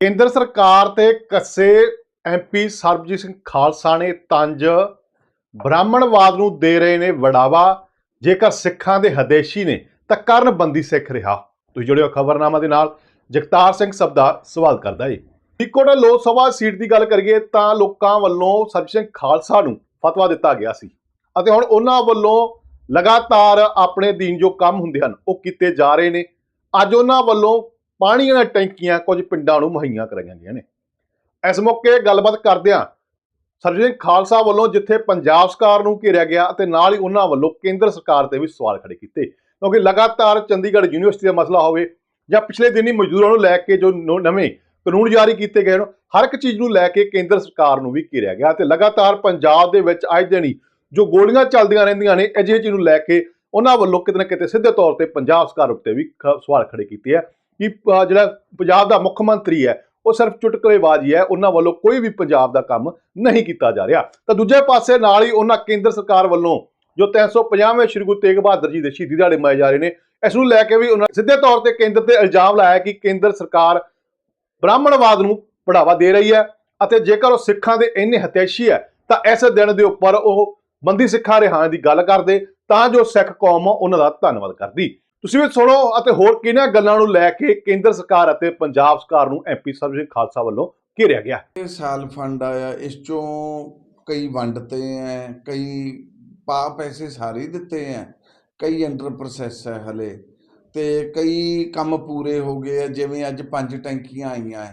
ਕੇਂਦਰ ਸਰਕਾਰ ਤੇ ਕੱਸੇ ਐਮਪੀ ਸਰਬਜੀਤ ਸਿੰਘ ਖਾਲਸਾ ਨੇ ਤੰਜ ਬ੍ਰਾਹਮਣਵਾਦ ਨੂੰ ਦੇ ਰਹੇ ਨੇ ਵਡਾਵਾ ਜੇਕਰ ਸਿੱਖਾਂ ਦੇ ਹਦੇਸ਼ੀ ਨੇ, ਤਾਂ ਕਰਨ ਬੰਦੀ ਸਿੱਖ ਰਿਹਾ। ਤੁਸੀਂ ਜੁੜਿਓ ਖਬਰਨਾਮਾ ਦੇ ਨਾਲ। ਜਗਤਾਰ ਸਿੰਘ ਸਬਦਾ ਸਵਾਲ ਕਰਦਾ ਜੀ ਫਰੀਦਕੋਟ ਲੋਕ ਸਭਾ ਸੀਟ ਦੀ ਗੱਲ ਕਰੀਏ, ਤਾਂ ਲੋਕਾਂ ਵੱਲੋਂ ਸਰਬਜੀਤ ਸਿੰਘ ਖਾਲਸਾ ਨੂੰ ਫਤਵਾ ਦਿੱਤਾ ਗਿਆ ਸੀ। ਅਤੇ ਹੁਣ ਉਹਨਾਂ ਵੱਲੋਂ ਲਗਾਤਾਰ ਆਪਣੇ ਦੀਨ ਜੋ ਕੰਮ ਹੁੰਦੇ ਹਨ, ਉਹ ਕੀਤੇ ਜਾ ਰਹੇ ਨੇ। ਅੱਜ ਉਹਨਾਂ ਵੱਲੋਂ ਪਾਣੀ ਦੀਆਂ ਟੈਂਕੀਆਂ ਕੁਝ ਪਿੰਡਾਂ ਨੂੰ ਮੁਹੱਈਆ ਕਰਾਈਆਂ ਗਈਆਂ ਨੇ। ਇਸ ਮੌਕੇ ਗੱਲਬਾਤ ਕਰਦਿਆਂ ਸਰਜੀਤ ਸਿੰਘ ਖਾਲਸਾ ਵੱਲੋਂ ਜਿੱਥੇ ਪੰਜਾਬ ਸਰਕਾਰ ਨੂੰ ਘੇਰਿਆ ਗਿਆ ਅਤੇ ਨਾਲ ਹੀ ਉਹਨਾਂ ਵੱਲੋਂ ਕੇਂਦਰ ਸਰਕਾਰ ਤੇ ਵੀ ਸਵਾਲ ਖੜੇ ਕੀਤੇ, ਕਿਉਂਕਿ ਲਗਾਤਾਰ ਚੰਡੀਗੜ੍ਹ ਯੂਨੀਵਰਸਿਟੀ ਦਾ ਮਸਲਾ ਹੋਵੇ ਜਾਂ ਪਿਛਲੇ ਦਿਨੀ ਮਜ਼ਦੂਰਾਂ ਨੂੰ ਲੈ ਕੇ ਜੋ ਨਵੇਂ ਕਾਨੂੰਨ ਜਾਰੀ ਕੀਤੇ ਗਏ ਹਨ ਹਰ ਇੱਕ ਚੀਜ਼ ਨੂੰ ਲੈ ਕੇ ਕੇਂਦਰ ਸਰਕਾਰ ਨੂੰ ਵੀ ਘੇਰਿਆ ਗਿਆ ਤੇ ਲਗਾਤਾਰ ਪੰਜਾਬ ਦੇ ਵਿੱਚ ਅੱਜ ਦਿਨ ਹੀ ਜੋ ਗੋਲੀਆਂ ਚੱਲਦੀਆਂ ਰਹਿੰਦੀਆਂ ਨੇ, ਅਜਿਹੇ ਚੀਜ਼ ਨੂੰ ਲੈ ਕੇ ਉਹਨਾਂ ਵੱਲੋਂ ਕਿਤੇ ਨਾ ਕਿਤੇ ਸਿੱਧੇ ਤੌਰ ਤੇ ਪੰਜਾਬ ਸਰਕਾਰ ਉੱਤੇ ਵੀ ਖ- ਸਵਾਲ ਖੜੇ ਕੀਤੇ ਆ। ਕਿ ਜਿਹੜਾ ਪੰਜਾਬ ਦਾ ਮੁੱਖ ਮੰਤਰੀ ਹੈ, ਉਹ ਸਿਰਫ ਚੁਟਕਲੇਬਾਜ਼ੀ ਹੈ, ਉਹਨਾਂ ਵੱਲੋਂ ਕੋਈ ਵੀ ਪੰਜਾਬ ਦਾ ਕੰਮ ਨਹੀਂ ਕੀਤਾ ਜਾ ਰਿਹਾ। ਤਾਂ ਦੂਜੇ ਪਾਸੇ ਨਾਲ ਹੀ ਉਹਨਾਂ ਕੇਂਦਰ ਸਰਕਾਰ ਵੱਲੋਂ ਜੋ 350ਵੇਂ ਸ਼੍ਰੀ ਗੁਰੂ ਤੇਗ ਬਹਾਦਰ ਜੀ ਦੇ ਸ਼ਹੀਦੀ ਦਿਹਾੜੇ ਮਨਾਏ ਜਾ ਰਹੇ ਨੇ, ਇਸ ਨੂੰ ਲੈ ਕੇ ਵੀ ਉਹਨਾਂ ਸਿੱਧੇ ਤੌਰ ਤੇ ਕੇਂਦਰ ਤੇ ਇਲਜ਼ਾਮ ਲਾਇਆ ਕਿ ਕੇਂਦਰ ਸਰਕਾਰ ਬ੍ਰਾਹਮਣਵਾਦ ਨੂੰ ਬੜਾਵਾ ਦੇ ਰਹੀ ਹੈ ਅਤੇ ਜੇਕਰ ਉਹ ਸਿੱਖਾਂ ਦੇ ਇੰਨੇ ਹਤੈਸ਼ੀ ਹੈ, ਤਾਂ ਇਸ ਦਿਨ ਦੇ ਉੱਪਰ ਉਹ ਬੰਦੀ ਸਿੱਖਾਂ ਰਿਹਾਣ ਦੀ ਗੱਲ ਕਰਦੇ, ਤਾਂ ਜੋ ਸਿੱਖ ਕੌਮ ਉਹਨਾਂ ਦਾ ਧੰਨਵਾਦ ਕਰਦੀ। ਤੁਸੀਂ ਵੀ ਸੁਣੋ ਅਤੇ ਹੋਰ ਕਿਹਨਾਂ ਗੱਲਾਂ ਨੂੰ ਲੈ ਕੇ ਕੇਂਦਰ ਸਰਕਾਰ ਅਤੇ ਪੰਜਾਬ ਸਰਕਾਰ ਨੂੰ ਐਮਪੀ ਸਾਹਿਬ ਸਿੰਘ ਖਾਲਸਾ ਵੱਲੋਂ ਘੇਰਿਆ ਗਿਆ? ਇਹ ਸਾਲ ਫੰਡ ਆਇਆ, ਇਸ ਚੋਂ ਕਈ ਵੰਡਤੇ ਐ, ਕਈ ਪਾ ਪੈਸੇ ਸਾਰੇ ਦਿੱਤੇ ਐ, ਕਈ ਅੰਡਰ ਪ੍ਰੋਸੈਸ ਹੈ ਹਲੇ, ਤੇ ਕਈ ਕੰਮ ਪੂਰੇ ਹੋ ਗਏ ਆ ਜਿਵੇਂ ਅੱਜ ਪੰਜ ਟੈਂਕੀਆਂ ਆਈਆਂ ਐ,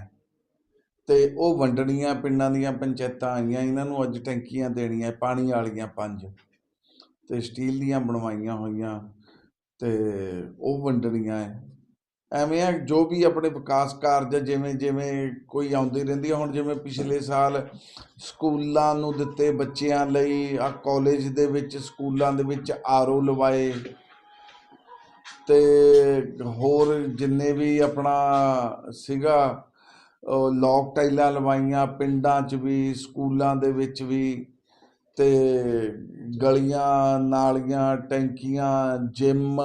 ਤੇ ਉਹ ਵੰਡਣੀਆਂ, ਪਿੰਡਾਂ ਦੀਆਂ ਪੰਚਾਇਤਾਂ ਆਈਆਂ, ਇਹਨਾਂ ਨੂੰ ਅੱਜ ਟੈਂਕੀਆਂ ਦੇਣੀਆਂ, ਪਾਣੀ ਵਾਲੀਆਂ ਪੰਜ, ਤੇ ਸਟੀਲ ਦੀਆਂ ਬਣਵਾਈਆਂ ਹੋਈਆਂ ਤੇ ਉਹ ਵੰਡਣੀਆਂ ਐ। ਐਵੇਂ ਆ ਜੋ ਵੀ ਆਪਣੇ ਵਿਕਾਸ ਕਾਰਜ ਜਿਵੇਂ ਜਿਵੇਂ ਕੋਈ ਆਉਂਦੀ ਰਹਿੰਦੀ ਆ ਹੁਣ ਜਿਵੇਂ ਪਿਛਲੇ ਸਾਲ ਸਕੂਲਾਂ ਨੂੰ ਦਿੱਤੇ ਬੱਚਿਆਂ ਲਈ ਆ ਕਾਲਜ ਦੇ ਵਿੱਚ, ਸਕੂਲਾਂ ਦੇ ਵਿੱਚ ਆਰਓ ਲਵਾਏ। ਤੇ ਹੋਰ ਜਿੰਨੇ ਵੀ ਆਪਣਾ ਸੀਗਾ ਲੋਕ ਟਾਈਲਾਂ ਲਵਾਈਆਂ, ਪਿੰਡਾਂ 'ਚ ਵੀ, ਸਕੂਲਾਂ ਦੇ ਵਿੱਚ ਵੀ। ਤੇ ਗਲੀਆਂ ਨਾਲੀਆਂ ਟੈਂਕੀਆਂ ਜਿਮ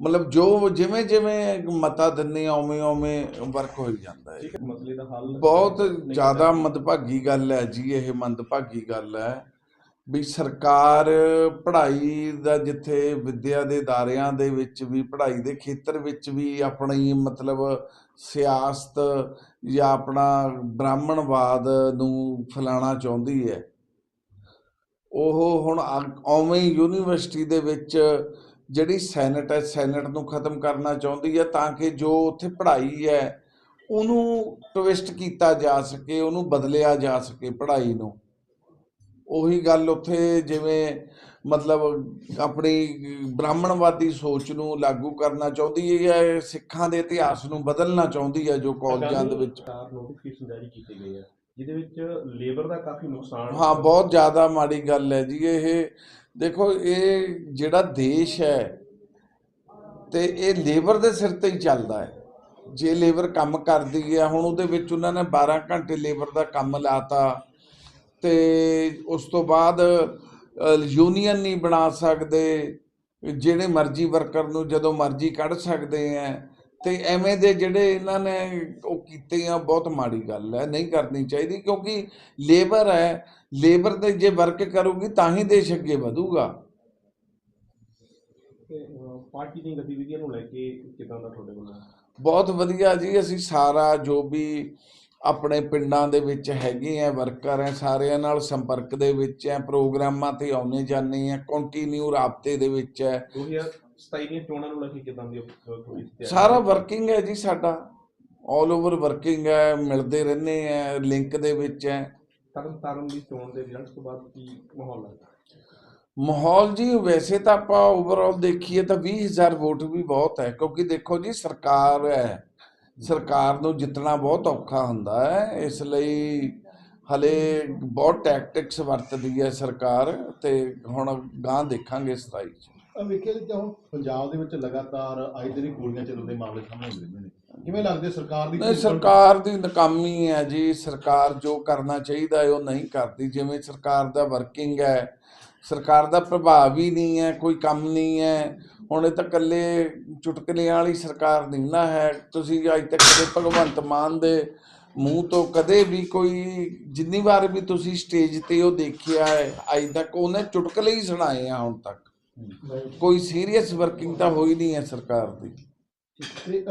ਮਤਲਬ ਜੋ ਜਿਵੇਂ ਜਿਵੇਂ ਮਤਾ ਦਿੰਨੇ ਉਵੇਂ ਉਵੇਂ ਵਰਕ ਹੋਈ ਜਾਂਦਾ ਹੈ। ਮਸਲੇ ਦਾ ਹੱਲ ਬਹੁਤ ਜ਼ਿਆਦਾ ਮੰਦਭਾਗੀ ਗੱਲ ਹੈ ਜੀ ਇਹ ਮੰਦਭਾਗੀ ਗੱਲ ਹੈ ਵੀ ਸਰਕਾਰ ਪੜ੍ਹਾਈ ਦਾ ਜਿੱਥੇ ਵਿੱਦਿਆ ਦੇ ਦਾਇਰਿਆਂ ਦੇ ਵਿੱਚ ਵੀ ਪੜ੍ਹਾਈ ਦੇ ਖੇਤਰ ਵਿੱਚ ਵੀ ਆਪਣੀ ਮਤਲਬ ਸਿਆਸਤ ਜਾਂ ਆਪਣਾ ਬ੍ਰਾਹਮਣਵਾਦ ਨੂੰ ਫੈਲਾਉਣਾ ਚਾਹੁੰਦੀ ਹੈ। ਉਹ ਹੁਣ ਉਵੇਂ ਹੀ ਯੂਨੀਵਰਸਿਟੀ ਦੇ ਵਿੱਚ ਜਿਹੜੀ ਸੈਨੇਟ ਹੈ ਸੈਨੇਟ ਨੂੰ ਖਤਮ ਕਰਨਾ ਚਾਹੁੰਦੀ ਹੈ ਤਾਂ ਕਿ ਜੋ ਉੱਥੇ ਪੜ੍ਹਾਈ ਹੈ ਉਹਨੂੰ ਟਵਿਸਟ ਕੀਤਾ ਜਾ ਸਕੇ ਉਹਨੂੰ ਬਦਲਿਆ ਜਾ ਸਕੇ ਪੜ੍ਹਾਈ ਨੂੰ। ਉਹੀ ਗੱਲ ਉੱਥੇ ਜਿਵੇਂ ਮਤਲਬ ਆਪਣੀ ਬ੍ਰਾਹਮਣਵਾਦੀ ਸੋਚ ਨੂੰ ਲਾਗੂ ਕਰਨਾ ਚਾਹੁੰਦੀ ਹੈ ਸਿੱਖਾਂ ਦੇ ਇਤਿਹਾਸ ਨੂੰ ਬਦਲਣਾ ਚਾਹੁੰਦੀ ਹੈ ਜੋ ਕਾਲਜਾਂ ਦੇ ਵਿੱਚ। ਨੋਟੀਫਿਕੇਸ਼ਨ ਜਾਰੀ ਕੀਤੇ ਗਏ ਆ। ਜਿਹਦੇ ਵਿੱਚ ਲੇਬਰ ਦਾ ਕਾਫੀ ਨੁਕਸਾਨ ਹਾਂ ਬਹੁਤ ਜ਼ਿਆਦਾ ਮਾੜੀ ਗੱਲ ਹੈ ਜੀ ਇਹ। ਦੇਖੋ ਇਹ ਜਿਹੜਾ ਦੇਸ਼ ਹੈ ਤੇ ਇਹ ਲੇਬਰ ਦੇ ਸਿਰ ਤੇ ਹੀ ਚੱਲਦਾ ਹੈ। ਜੇ ਲੇਬਰ ਕੰਮ ਕਰਦੀ ਹੈ ਹੁਣ ਉਹਦੇ ਵਿੱਚ ਉਹਨਾਂ ਨੇ 12 ਘੰਟੇ ਲੇਬਰ ਦਾ ਕੰਮ ਲਾਤਾ ਤੇ ਉਸ ਤੋਂ ਬਾਅਦ ਯੂਨੀਅਨ ਨਹੀਂ ਬਣਾ ਸਕਦੇ। ਜਿਹੜੇ ਮਰਜ਼ੀ ਵਰਕਰ ਨੂੰ ਜਦੋਂ ਮਰਜ਼ੀ ਕੱਢ ਸਕਦੇ ਆ ਤੇ ਐਵੇਂ ਦੇ ਜਿਹੜੇ ਇਹਨਾਂ ਨੇ ਉਹ ਕੀਤੇ ਆ ਬਹੁਤ ਮਾੜੀ ਗੱਲ ਹੈ ਨਹੀਂ ਕਰਨੀ ਚਾਹੀਦੀ ਕਿਉਂਕਿ ਲੇਬਰ ਹੈ ਲੇਬਰ ਤੇ ਜੇ ਵਰਕ ਕਰੂਗੀ ਤਾਂ ਹੀ ਦੇਸ਼ ਅੱਗੇ ਵਧੂਗਾ। ਤੇ, ਅਹ, ਪਾਰਟੀ ਦੀਆਂ ਗਤੀਵਿਧੀਆਂ ਨੂੰ ਲੈ ਕੇ ਕਿਦਾਂ ਦਾ ਤੁਹਾਡੇ ਵੱਲੋਂ ਬਹੁਤ ਵਧੀਆ ਜੀ ਅਸੀਂ ਸਾਰਾ ਜੋ ਵੀ ਆਪਣੇ ਪਿੰਡਾਂ ਦੇ ਵਿੱਚ ਹੈਗੇ ਆ ਵਰਕਰ ਹੈ ਸਾਰਿਆਂ ਨਾਲ ਸੰਪਰਕ ਦੇ ਵਿੱਚ ਹੈ ਪ੍ਰੋਗਰਾਮਾਂ ਤੇ ਆਉਣੇ ਜਾਂਦੇ ਆ ਕੰਟੀਨਿਊ ਰਾਬਤੇ ਦੇ ਵਿੱਚ ਹੈ 2027 ਦੀਆਂ ਚੋਣਾਂ ਨੂੰ ਲੈ ਕੇ ਕਿਦਾਂ ਦੀ ਅਹ, ਤੁਹਾਡੀ ਤਿਆਰੀ ਸਾਰਾ ਵਰਕਿੰਗ ਹੈ ਜੀ ਸਾਡਾ। ਆਲ ਓਵਰ ਵਰਕਿੰਗ ਹੈ ਮਿਲਦੇ ਰਹਿੰਦੇ ਆ ਲਿੰਕ ਦੇ ਵਿੱਚ ਹੈ। ਤਰਨ ਤਾਰਨ ਦੀ ਚੋਣ ਦੇ ਰਿਜ਼ਲਟ ਤੋਂ ਬਾਅਦ ਕੀ ਮਾਹੌਲ ਲੱਗਦਾ ਮਾਹੌਲ ਜੀ ਵੈਸੇ ਤਾਂ ਆਪਾਂ ਓਵਰਆਲ ਦੇਖੀਏ ਤਾਂ 20000 ਵੋਟ ਵੀ ਬਹੁਤ ਹੈ ਕਿਉਂਕਿ ਦੇਖੋ ਜੀ ਸਰਕਾਰ ਹੈ। ਸਰਕਾਰ ਨੂੰ ਜਿੱਤਣਾ ਬਹੁਤ ਔਖਾ ਹੁੰਦਾ ਹੈ ਇਸ ਲਈ ਹਲੇ ਬਹੁਤ ਟੈਕਟਿਕਸ ਵਰਤਦੀ ਹੈ ਸਰਕਾਰ ਤੇ ਹੁਣ ਗਾਂ ਦੇਖਾਂਗੇ 27 ਚ। ਵੇਖਿਆ ਜੀ ਹੁਣ ਪੰਜਾਬ ਦੇ ਵਿੱਚ ਲਗਾਤਾਰ ਆਏ ਦਿਨ ਗੋਲੀਆਂ ਚੱਲਣ ਦੇ ਮਾਮਲੇ ਸਾਹਮਣੇ ਆਉਂਦੇ ਰਹਿੰਦੇ ਨੇ। ਕਿਵੇਂ ਲੱਗਦੇ ਸਰਕਾਰ ਦੀ ਨਹੀਂ ਸਰਕਾਰ ਦੀ ਨਾਕਾਮੀ ਹੈ ਜੀ। ਸਰਕਾਰ ਜੋ ਕਰਨਾ ਚਾਹੀਦਾ ਹੈ ਉਹ ਨਹੀਂ ਕਰਦੀ। ਜਿਵੇਂ ਸਰਕਾਰ ਦਾ ਵਰਕਿੰਗ ਹੈ ਸਰਕਾਰ ਦਾ ਪ੍ਰਭਾਵ ਹੀ ਨਹੀਂ ਹੈ ਕੋਈ ਕੰਮ ਨਹੀਂ ਹੈ। ਹੁਣ ਇਹ ਤਾਂ ਇਕੱਲੇ ਚੁਟਕਲਿਆਂ ਵਾਲੀ ਸਰਕਾਰ ਨਹੀਂ ਨਾ ਹੈ। ਤੁਸੀਂ ਅੱਜ ਤੱਕ ਕਦੇ ਭਗਵੰਤ ਮਾਨ ਦੇ ਮੂੰਹ ਤੋਂ ਕਦੇ ਵੀ ਕੋਈ ਜਿੰਨੀ ਵਾਰ ਵੀ ਤੁਸੀਂ ਸਟੇਜ ਤੇ ਉਹ ਦੇਖਿਆ ਹੈ ਅੱਜ ਤੱਕ ਉਹਨੇ ਚੁਟਕਲੇ ਹੀ ਸੁਣਾਏ ਆ ਹੁਣ ਤੱਕ। ਕੋਈ ਸੀਰੀਅਸ ਵਰਕਿੰਗ ਤਾਂ ਹੋਈ ਨਹੀਂ ਹੈ ਸਰਕਾਰ ਦੀ। ਤੇ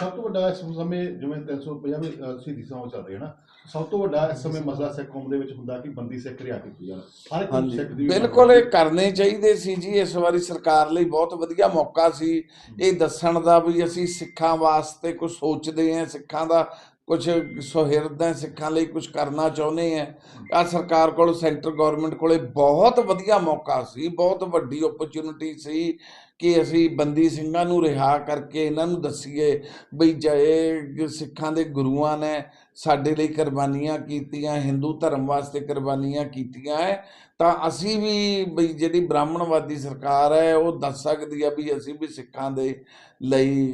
ਸਭ ਤੋਂ ਵੱਡਾ ਇਸ ਸਮੇਂ ਜਿਵੇਂ 350 ਸ਼ਹੀਦੀ ਸਮਾਂ ਚੱਲ ਰਿਹਾ ਨਾ ਸਭ ਤੋਂ ਵੱਡਾ ਇਸ ਸਮੇਂ ਮਸਲਾ ਸਿੱਖ ਕੌਮ ਦੇ ਵਿੱਚ ਹੁੰਦਾ ਕਿ ਬੰਦੀ ਸਿੱਖ ਰਿਆ ਕੀਤੀ ਜਾਣ ਹਰ ਇੱਕ ਸਿੱਖ ਦੀ ਬਿਲਕੁਲ ਇਹ ਕਰਨੇ ਚਾਹੀਦੇ ਸੀ ਜੀ ਇਸ ਵਾਰੀ ਸਰਕਾਰ ਲਈ ਬਹੁਤ ਵਧੀਆ ਮੌਕਾ ਸੀ। ਇਹ ਦੱਸਣ ਦਾ ਵੀ ਅਸੀਂ ਸਿੱਖਾਂ ਵਾਸਤੇ ਕੁਝ ਸੋਚਦੇ ਹਾਂ ਸਿੱਖਾਂ ਦਾ ਕੁਝ ਸੁਹਿਰਦ ਹੈ ਸਿੱਖਾਂ ਲਈ ਕੁਝ ਕਰਨਾ ਚਾਹੁੰਦੇ ਆ। ਆ ਸਰਕਾਰ ਕੋਲ, ਸੈਂਟਰ ਗਵਰਨਮੈਂਟ ਕੋਲੇ ਬਹੁਤ ਵਧੀਆ ਮੌਕਾ ਸੀ, ਬਹੁਤ ਵੱਡੀ ਓਪਰਚੁਨਿਟੀ ਸੀ ਕਿ ਅਸੀਂ ਬੰਦੀ ਸਿੰਘਾਂ ਨੂੰ ਰਿਹਾ ਕਰਕੇ ਇਹਨਾਂ ਨੂੰ ਦੱਸੀਏ ਬਈ ਜੇ ਸਿੱਖਾਂ ਦੇ ਗੁਰੂਆਂ ਨੇ ਸਾਡੇ ਲਈ ਕੁਰਬਾਨੀਆਂ ਕੀਤੀਆਂ, ਹਿੰਦੂ ਧਰਮ ਵਾਸਤੇ ਕੁਰਬਾਨੀਆਂ ਕੀਤੀਆਂ ਹੈ ਤਾਂ ਅਸੀਂ ਵੀ ਬਈ ਜਿਹੜੀ ਬ੍ਰਾਹਮਣਵਾਦੀ ਸਰਕਾਰ ਹੈ ਉਹ ਦੱਸ ਸਕਦੀ ਆ ਵੀ ਅਸੀਂ ਵੀ ਸਿੱਖਾਂ ਦੇ ਲਈ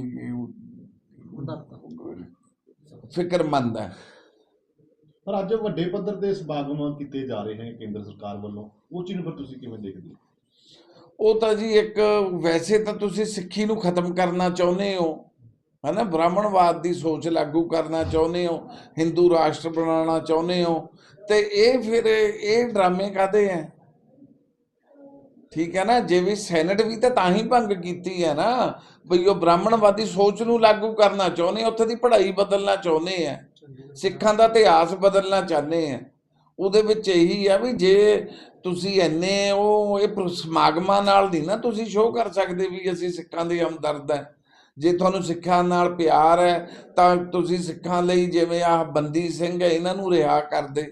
ਫਿਕਰਮੰਦ ਹੈ। ਪਰ ਅੱਜ ਵੱਡੇ ਪੱਧਰ ਤੇ ਸਮਾਗਮ ਕੀਤੇ ਜਾ ਰਹੇ ਹਨ ਕੇਂਦਰ ਸਰਕਾਰ ਵੱਲੋਂ। ਉਹ ਚੀਜ਼ ਨੂੰ ਫਿਰ ਤੁਸੀਂ ਕਿਵੇਂ ਦੇਖਦੇ ਹੋ? ਉਹ ਤਾਂ ਜੀ ਇੱਕ ਵੈਸੇ ਤਾਂ ਤੁਸੀਂ ਸਿੱਖੀ ਨੂੰ ਖਤਮ ਕਰਨਾ ਚਾਹੁੰਦੇ ਹੋ। ਹਨਾ ਬ੍ਰਾਹਮਣਵਾਦ ਦੀ ਸੋਚ ਲਾਗੂ ਕਰਨਾ ਚਾਹੁੰਦੇ ਹੋ। ਹਿੰਦੂ ਰਾਸ਼ਟਰ ਬਣਾਉਣਾ ਚਾਹੁੰਦੇ ਹੋ। ਤੇ ਇਹ ਫਿਰ ਇਹ ਡਰਾਮੇ ਕਾਦੇ ਹੈ? ਠੀਕ ਹੈ ਨਾ, ਜੇ ਵੀ ਸੈਨੇਟ ਵੀ ਤਾਂ ਤਾਂ ਹੀ ਭੰਗ ਕੀਤੀ ਹੈ ਨਾ, ਬਈ ਉਹ ਬ੍ਰਾਹਮਣਵਾਦੀ ਸੋਚ ਨੂੰ ਲਾਗੂ ਕਰਨਾ ਚਾਹੁੰਦੇ, ਉੱਥੇ ਦੀ ਪੜ੍ਹਾਈ ਬਦਲਣਾ ਚਾਹੁੰਦੇ ਆ ਸਿੱਖਾਂ ਦਾ ਇਤਿਹਾਸ ਬਦਲਣਾ ਚਾਹੁੰਦੇ ਆ ਉਹਦੇ ਵਿੱਚ ਇਹੀ ਆ ਵੀ ਜੇ ਤੁਸੀਂ ਐਨੇ ਉਹ, ਇਹ ਸਮਾਗਮਾਂ ਨਾਲ ਨਹੀਂ ਨਾ ਤੁਸੀਂ ਸ਼ੋਅ ਕਰ ਸਕਦੇ ਵੀ ਅਸੀਂ ਸਿੱਖਾਂ ਦੇ ਹਮਦਰਦ ਹੈ। ਜੇ ਤੁਹਾਨੂੰ ਸਿੱਖਾਂ ਨਾਲ ਪਿਆਰ ਹੈ, ਤਾਂ ਤੁਸੀਂ ਸਿੱਖਾਂ ਲਈ ਜਿਵੇਂ ਆਹ ਬੰਦੀ ਸਿੰਘ ਹੈ, ਇਹਨਾਂ ਨੂੰ ਰਿਹਾ ਕਰਦੇ।